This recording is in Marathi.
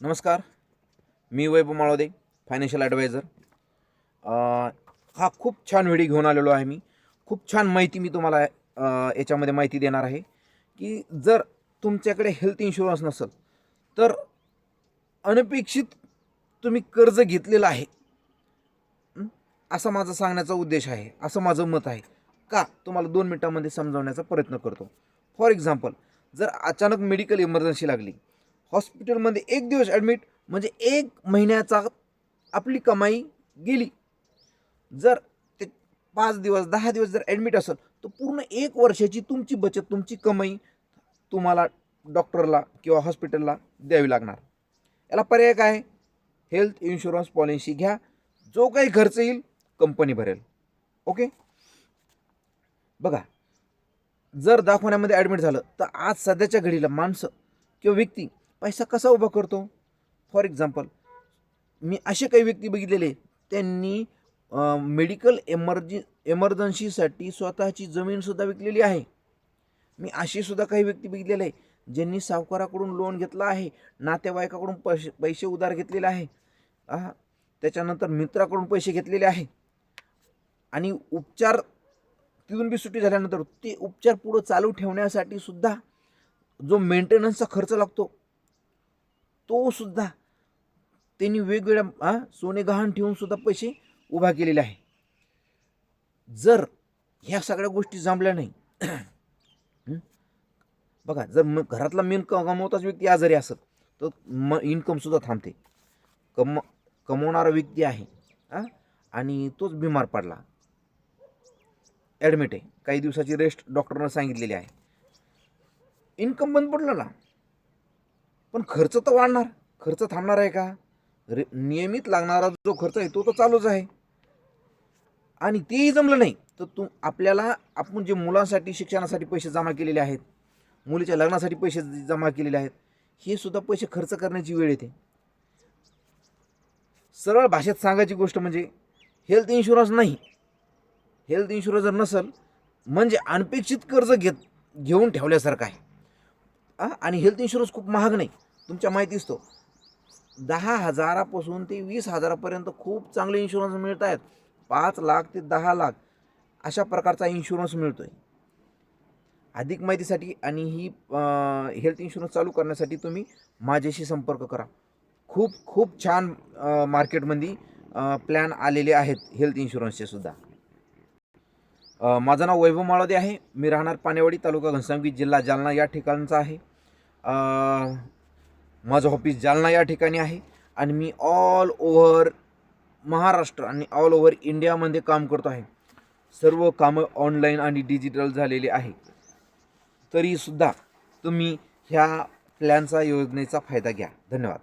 नमस्कार. मी वैभव माळोदे फायनान्शियल ॲडवायझर हा खूप छान व्हिडिओ घेऊन आलेलो आहे मी. खूप छान माहिती मी तुम्हाला याच्यामध्ये माहिती देणार आहे की जर तुमच्याकडे हेल्थ इन्शुरन्स नसेल तर अनपेक्षित तुम्ही कर्ज घेतलेलं आहे. असा माझा सांगण्याचा उद्देश आहे असं माझं मत आहे. का? तुम्हाला दोन मिनटामध्ये समजावण्याचा प्रयत्न करतो. फॉर एक्झाम्पल जर अचानक मेडिकल इमर्जन्सी लागली हॉस्पिटलमध्ये एक दिवस ॲडमिट म्हणजे एक महिन्याचा आपली कमाई गेली. जर ते पाच दिवस दहा दिवस जर ॲडमिट असेल तर पूर्ण एक वर्षाची तुमची बचत तुमची कमाई तुम्हाला डॉक्टरला किंवा हॉस्पिटलला द्यावी लागणार. याला पर्याय काय? हेल्थ इन्शुरन्स पॉलिसी घ्या. जो काही खर्च येईल कंपनी भरेल. ओके? बघा जर दाखवण्यामध्ये ॲडमिट झालं तर आज सध्याच्या घडीला माणसं किंवा व्यक्ती पैसा कसा उभा करतो? फॉर एक्झाम्पल मी असे काही व्यक्ती बघितलेले त्यांनी मेडिकल एमर्जि एमर्जन्सीसाठी स्वतःची जमीनसुद्धा विकलेली आहे. मी अशीसुद्धा काही व्यक्ती बघितलेले आहे ज्यांनी सावकाराकडून लोन घेतलं आहे नातेवाईकाकडून पैसे पैसे उधार घेतलेले आहे. त्याच्यानंतर मित्राकडून पैसे घेतलेले आहे. आणि उपचार तिथून बी सुट्टी झाल्यानंतर ते उपचार पुढं चालू ठेवण्यासाठी सुद्धा जो मेंटेनन्सचा खर्च लागतो तो सुद्धा त्यांनी वेगवेगळ्या सोने गहाण ठेवून सुद्धा पैसे उभा केलेले आहे. जर ह्या सगळ्या गोष्टी जमल्या नाही बघा जर म घरातला मेन कमवताच व्यक्ती आजारी असत तर म इन्कमसुद्धा थांबते. कम कमवणारा व्यक्ती आहे हां आणि तोच बिमार पडला. ॲडमिट आहे. काही दिवसाची रेस्ट डॉक्टरनं सांगितलेली आहे. इन्कम बंद पडलं ना? पण खर्च तर वाढणार. खर्च थांबणार आहे का? रे नियमित लागणारा जो खर्च आहे तो तर चालूच आहे. आणि तेही जमलं नाही तर तू आपल्याला आपण जे मुलांसाठी शिक्षणासाठी पैसे जमा केलेले आहेत मुलीच्या लग्नासाठी पैसे जमा केलेले आहेत हे सुद्धा पैसे खर्च करण्याची वेळ येते. सरळ भाषेत सांगायची गोष्ट म्हणजे हेल्थ इन्शुरन्स नाही. हेल्थ इन्शुरन्स जर नसेल म्हणजे अनपेक्षित कर्ज घेत घेऊन ठेवल्यासारखं आहे. आणि हेल्थ इन्शुरन्स खूप महाग नाही. तुमच्या माहितीच तो. दहा हजारापासून ते वीस हजारापर्यंत खूप चांगले इन्शुरन्स मिळत आहेत. पाच लाख ते दहा लाख अशा प्रकारचा इन्शुरन्स मिळतो आहे अधिक माहितीसाठी आणि ही हेल्थ इन्शुरन्स चालू करण्यासाठी तुम्ही माझ्याशी संपर्क करा. खूप खूप छान मार्केटमध्ये प्लॅन आलेले आहेत हेल्थ इन्शुरन्सचे सुद्धा. माझं नाव वैभव माळोदे आहे. मी राहणार पानेवाडी तालुका घनसावंगी जिल्हा जालना या ठिकाणचा आहे. माझं ऑफिस जालना या ठिकाणी आहे आणि मी ऑल ओव्हर महाराष्ट्र आणि ऑल ओव्हर इंडियामध्ये काम करतो आहे. सर्व कामं ऑनलाईन आणि डिजिटल झालेली आहे. तरीसुद्धा तुम्ही ह्या प्लॅनचा योजनेचा फायदा घ्या. धन्यवाद.